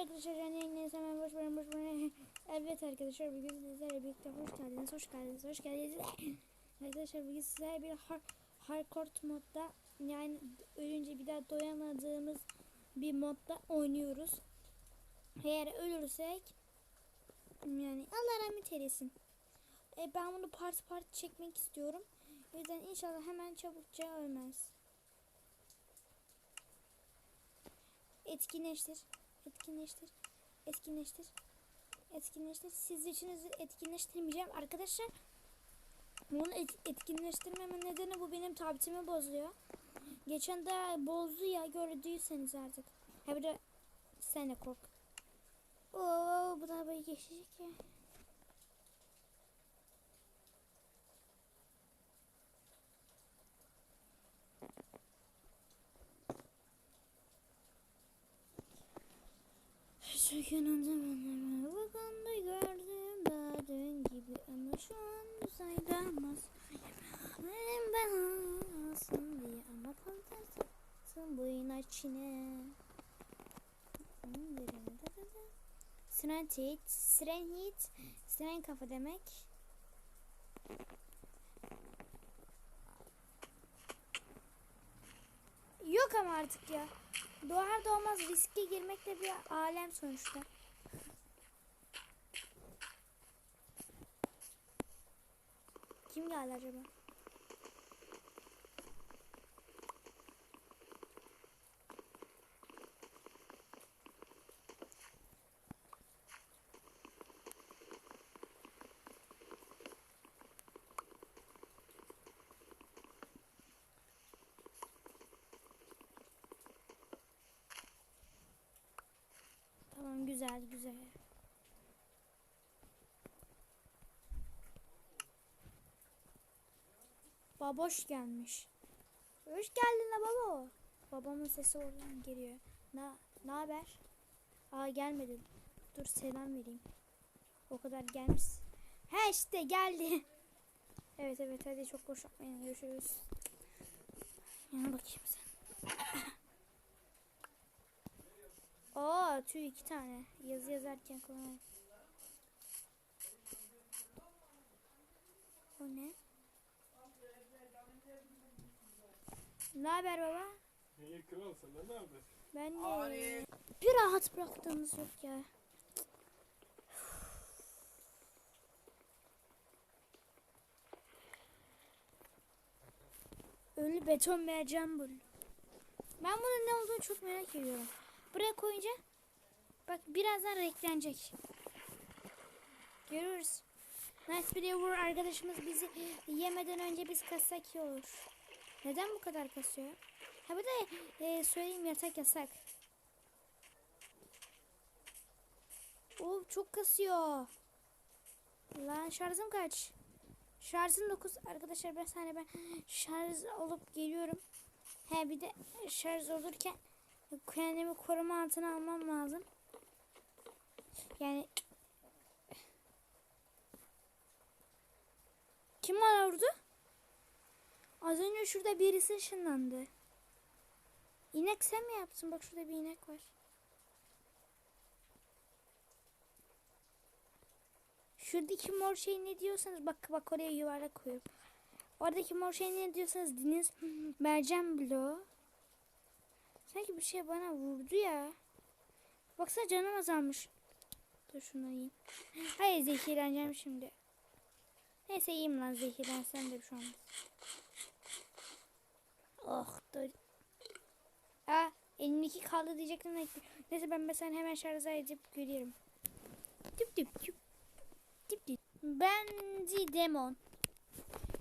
arkadaşlar yani hemen boş verin boş verin. Evet arkadaşlar bugün sizlerle birlikte hoş geldiniz hoş geldiniz hoş geldiniz. arkadaşlar bugün sizlerle bir har hardcore modda yani ölünce bir daha doyamadığımız bir modda oynuyoruz. Eğer ölürsek yani Allah rahmet eylesin. E, ben bunu part part çekmek istiyorum. Yüzden inşallah hemen çabukça ölmez. Etkinleştir. Etkinleştir. Etkinleştir. Etkinleştir. Siz üçünüzü etkinleştirmeyeceğim. Arkadaşlar bunu et, etkinleştirmemin nedeni bu benim tabletimi bozuyor. Geçen de bozdu ya gördüyseniz artık. Ha bir de sen kork. Oo bu da böyle geçecek ya. Şu yanında ben bakanda gördüm dün gibi ama şu an sayılmaz. Benim ben olsun diye ama kaldırsın bu inatçine. Siren hit, siren hit, siren kafa demek. Yok ama artık ya. Doğar doğmaz riske girmek de bir alem sonuçta. Kim geldi acaba? Tamam güzel. Baboş gelmiş. Hoş geldin la baba. Babamın sesi oradan geliyor. Na, ne haber? Aa gelmedin. Dur selam vereyim. O kadar gelmiş. He işte geldi. Evet evet hadi çok boş yapmayın. Görüşürüz. Yana bakayım sen. Oo tüy iki tane. Yazı yazarken kolay. O ne? Ne haber baba? İyi kral senden ne haber? Ben de bir rahat bıraktığınız yok ya. Ölü beton mercan bul. Ben bunun ne olduğunu çok merak ediyorum. Buraya koyunca bak birazdan renklenecek. Görürüz. Nice bir arkadaşımız bizi yemeden önce biz kassak iyi olur. Neden bu kadar kasıyor? Ha bir de e, söyleyeyim yatak yasak. Oo çok kasıyor. Lan şarjım kaç? Şarjım 9 arkadaşlar ben saniye ben şarj olup geliyorum. He bir de şarj olurken kendimi koruma altına almam lazım. Yani kim var orada? Az önce şurada birisi ışınlandı. İnek sen mi yaptın? Bak şurada bir inek var. Şuradaki mor şey ne diyorsanız bak bak oraya yuvarlak koyuyorum. Oradaki mor şey ne diyorsanız deniz mercan bloğu. Sanki bir şey bana vurdu ya. Baksana canım azalmış. Dur şunu yiyeyim. Hayır zehirleneceğim şimdi. Neyse yiyeyim lan zehirlensem de bir şey olmaz. Oh dur. Aa elimdeki kaldı diyecektim. Neyse ben mesela hemen şarja edip geliyorum. Tüp tüp tüp. Tüp tüp. Ben Demon.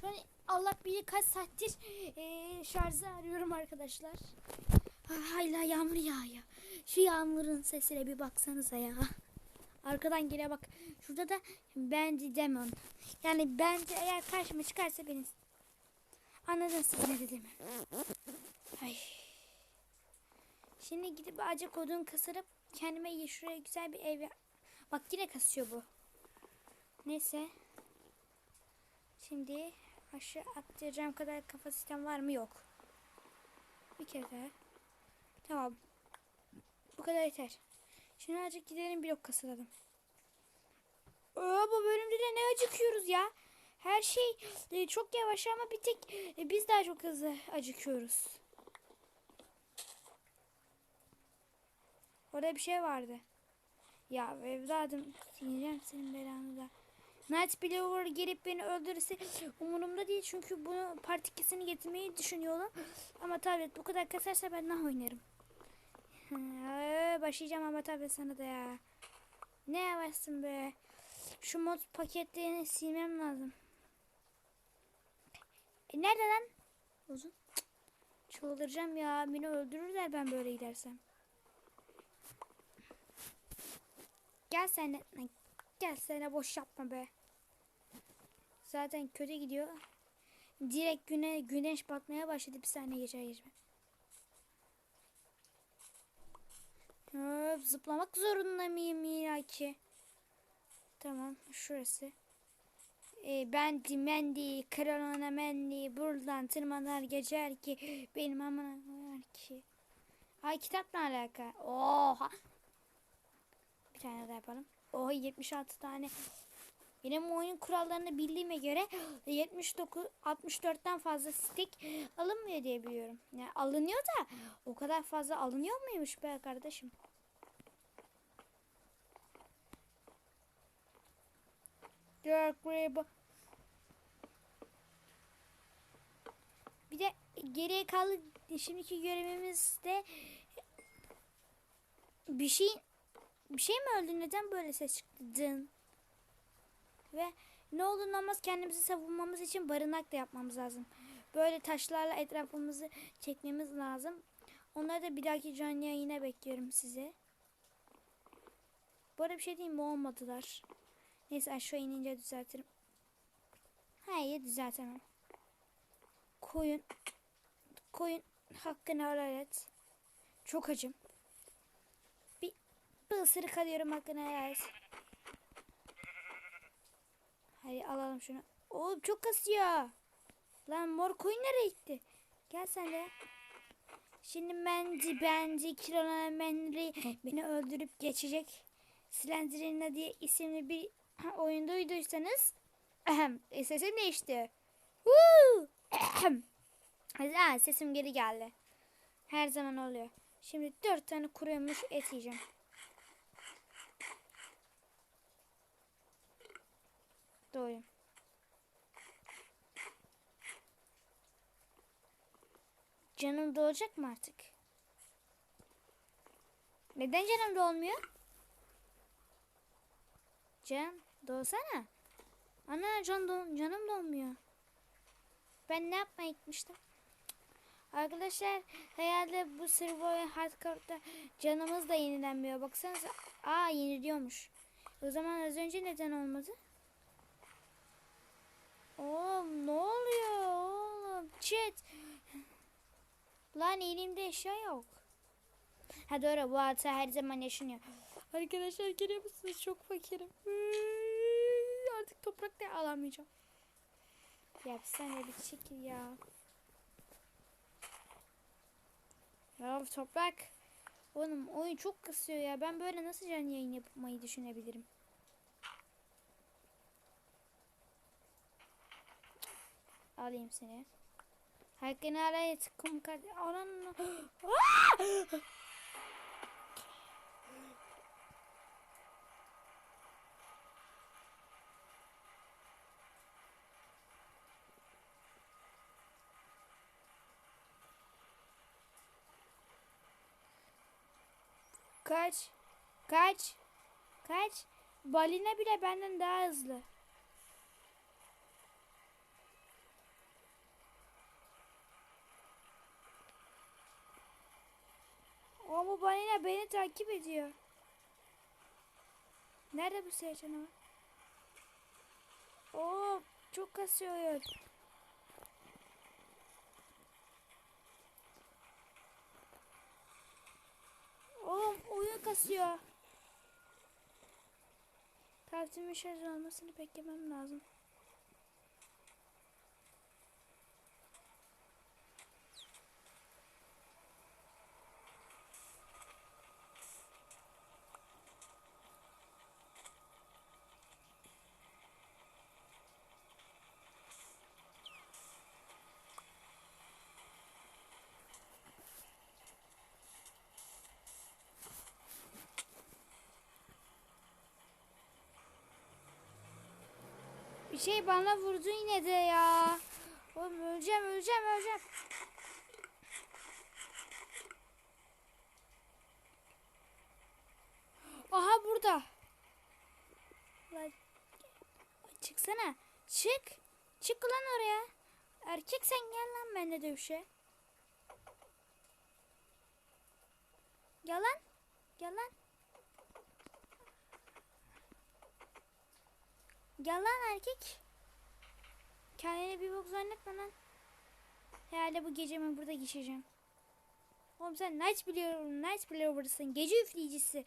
Şu an Allah bilir kaç saattir eee şarjı arıyorum arkadaşlar. Hala yağmur yağıyor. Şu yağmurun sesine bir baksanıza ya. Arkadan gele bak. Şurada da ben Demon. Yani bence eğer karşıma çıkarsa beni Anladınız siz ne dediğimi. Ay. Şimdi gidip acık odun kasırıp kendime şuraya güzel bir ev Bak yine kasıyor bu. Neyse. Şimdi aşağı atlayacağım kadar kapasitem var mı? Yok. Bir kere daha. Tamam. Bu kadar yeter. Şimdi azıcık gidelim blok kasılalım. Aa, bu bölümde de ne acıkıyoruz ya. Her şey e, çok yavaş ama bir tek e, biz daha çok hızlı acıkıyoruz. Orada bir şey vardı. Ya evladım sinireceğim senin belanı da. Night Blower gelip beni öldürürse umurumda değil çünkü bunu part 2'sini getirmeyi düşünüyorum. Ama tablet bu kadar kasarsa ben ne oynarım? Ee, Başlayacağım ama tablet sana da ya. Ne yavaşsın be. Şu mod paketlerini silmem lazım. E, nerede lan? Uzun. Çıldıracağım ya. Beni öldürürler ben böyle gidersem. Gel sen Gel sen boş yapma be. Zaten kötü gidiyor. Direkt güne güneş batmaya başladı bir saniye geçer geçmez. Hop, zıplamak zorunda mıyım ya ki? Tamam şurası. Ee, ben dimendi, kralına mendi, buradan tırmanar geçer ki benim amına ki. Ay kitapla alaka. Oha. Bir tane daha yapalım. Oha 76 tane. Benim oyun kurallarını bildiğime göre 79 64'ten fazla stick alınmıyor diye biliyorum. Yani alınıyor da o kadar fazla alınıyor muymuş be kardeşim? Dark Rainbow. Bir de geriye kalı şimdiki görevimiz de bir şey bir şey mi öldü? Neden böyle ses çıktı? Dın. Ve ne olur ne olmaz kendimizi savunmamız için barınak da yapmamız lazım. Böyle taşlarla etrafımızı çekmemiz lazım. Onları da bir dahaki canlı yayına bekliyorum size. Bu arada bir şey diyeyim mi? Olmadılar. Neyse aşağı inince düzeltirim. Hayır düzeltemem. Koyun. Koyun hakkını helal et. Çok acım. Bir, bir ısırık alıyorum hakkını helal et. Hadi alalım şunu. Oğlum çok kasıyor. Lan mor koyun nereye gitti? Gel sen de. Şimdi menci benci kilolanan menri beni öldürüp geçecek. Slenderina diye isimli bir oyun duyduysanız ahem, e, sesim değişti. Woo! Aa, sesim geri geldi. Her zaman oluyor. Şimdi dört tane kuruymuş et yiyeceğim. Doğru. Canım doğacak mı artık? Neden canım doğmuyor? Can doğsana. Ana can do canım donmuyor. Ben ne yapmaya gitmiştim? Arkadaşlar herhalde bu Survival Hardcore'da canımız da yenilenmiyor. Baksanıza. Aa yeniliyormuş. O zaman az önce neden olmadı? Oğlum ne oluyor oğlum? Chat. Lan elimde eşya yok. Ha doğru bu hata her zaman yaşanıyor. Arkadaşlar görüyor musunuz? Çok fakirim. Toprak da alamayacağım. Ya sen de bir çekil ya. Ya toprak. Oğlum oyun çok kasıyor ya. Ben böyle nasıl canlı yayın yapmayı düşünebilirim? Alayım seni. Hakkını araya tıkkım kardeşim. Anan. Kaç. Kaç. Kaç. Balina bile benden daha hızlı. Ama bu balina beni takip ediyor. Nerede bu seyir canavar? Oo, çok kasıyor. Oğlum oyun kasıyor. Tabletin şarj olmasını beklemem lazım. Bir şey bana vurdu yine de ya. Oğlum öleceğim öleceğim öleceğim. Aha burada. Lan, çıksana. Çık. Çık lan oraya. Erkek sen gel lan benimle dövüşe. Gel lan. Gel lan. Gel lan erkek. Kendine bir bok zannetme lan. Herhalde bu gecemi burada geçireceğim. Oğlum sen night biliyorum, night biliyorsun. Gece üfleyicisi.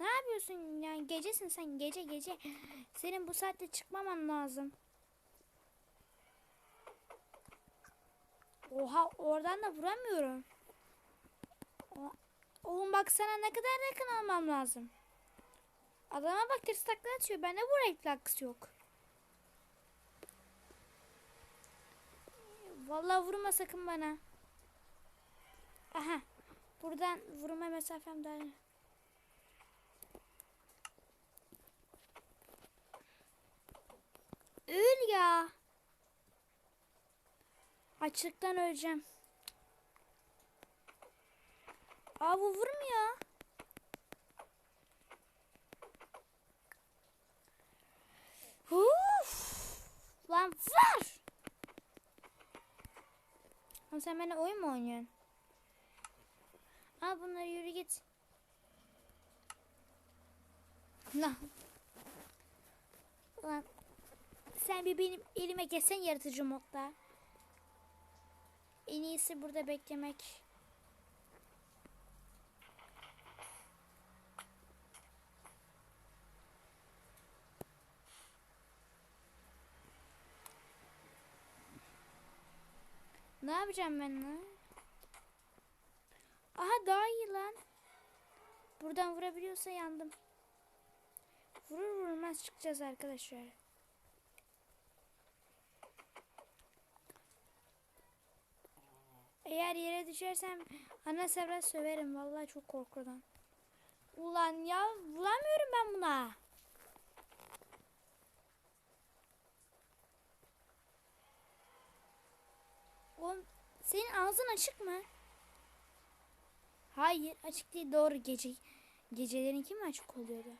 Ne yapıyorsun yani gecesin sen gece gece. Senin bu saatte çıkmaman lazım. Oha oradan da vuramıyorum. Oğlum bak sana ne kadar yakın almam lazım. Adama bak ters takla atıyor. Bende bu refleks yok. Vallahi vurma sakın bana. Aha. Buradan vurma mesafem daha. Öl ya. Açlıktan öleceğim. Aa bu vurmuyor. Uf! Lan var. Ama sen benimle oyun mu oynuyorsun? Al bunları yürü git. Lan. Lan. Sen bir benim elime geçsen yaratıcı modda. En iyisi burada beklemek. Ne yapacağım ben lan? Aha daha iyi lan. Buradan vurabiliyorsa yandım. Vurur vurmaz çıkacağız arkadaşlar. Eğer yere düşersem ana sevra söverim. Vallahi çok korkudan. Ulan ya bulamıyorum ben buna. Oğlum senin ağzın açık mı? Hayır açık değil doğru gece. Gecelerin mi açık oluyordu?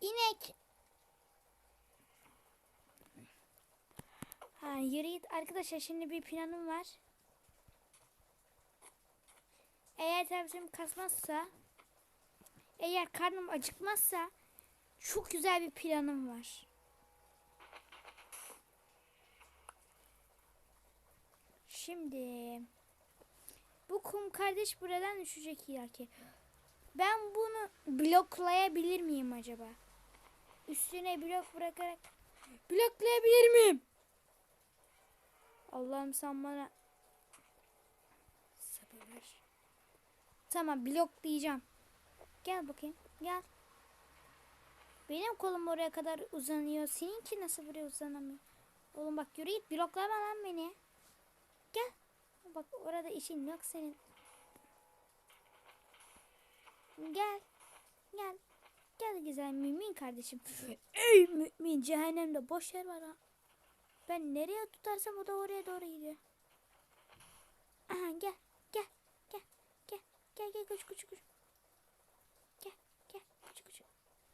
İnek. Ha yürü git arkadaşlar şimdi bir planım var. Eğer tersim kasmazsa eğer karnım acıkmazsa çok güzel bir planım var. Şimdi bu kum kardeş buradan düşecek illaki. Ben bunu bloklayabilir miyim acaba? Üstüne blok bırakarak bloklayabilir miyim? Allah'ım sen bana sabır ver. Tamam bloklayacağım. Gel bakayım. Gel. Benim kolum oraya kadar uzanıyor. Seninki nasıl buraya uzanamıyor? Oğlum bak yürü git bloklama lan beni. Gel. Bak orada işin yok senin. Gel. Gel. Gel güzel mümin kardeşim. Ey mümin cehennemde boş yer var ha. Ben nereye tutarsam o da oraya doğru gidiyor. Aha gel. Gel. Gel. Gel. Gel gel koş koş koş. Gel. Gel. Koş koş.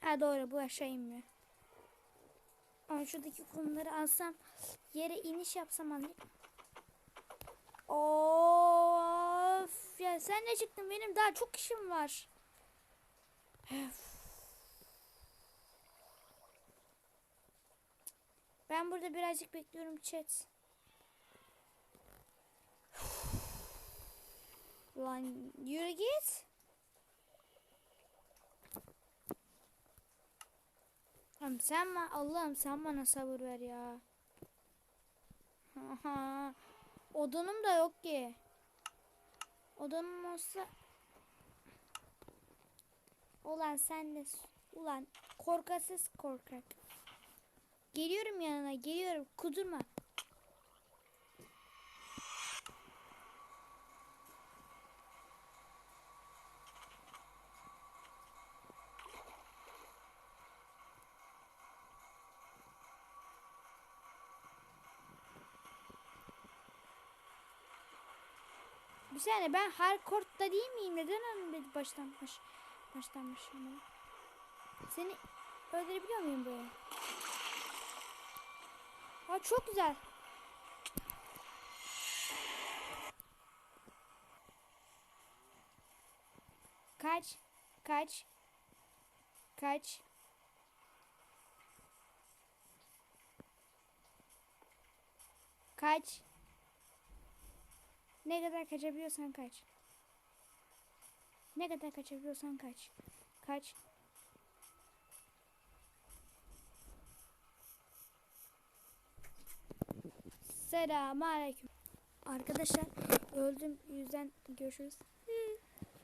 Ha doğru bu aşağı inmiyor. Ama şuradaki kumları alsam yere iniş yapsam anlayayım. Of ya sen ne çıktın benim daha çok işim var. Ben burada birazcık bekliyorum chat. Lan yürü git. Allah'ım sen Allah'ım sen bana sabır ver ya. Odunum da yok ki. Odunum olsa Ulan sen de ulan korkasız korkak. Geliyorum yanına geliyorum kudurma. Bir saniye ben hardcore'da değil miyim? Neden öyle baştan baş, baştan başlamadım? Seni öldürebiliyor muyum böyle? Aa çok güzel. Kaç. Kaç. Kaç. Kaç. Ne kadar kaçabiliyorsan kaç. Ne kadar kaçabiliyorsan kaç. Kaç. Selamun aleyküm. Arkadaşlar öldüm yüzden görüşürüz.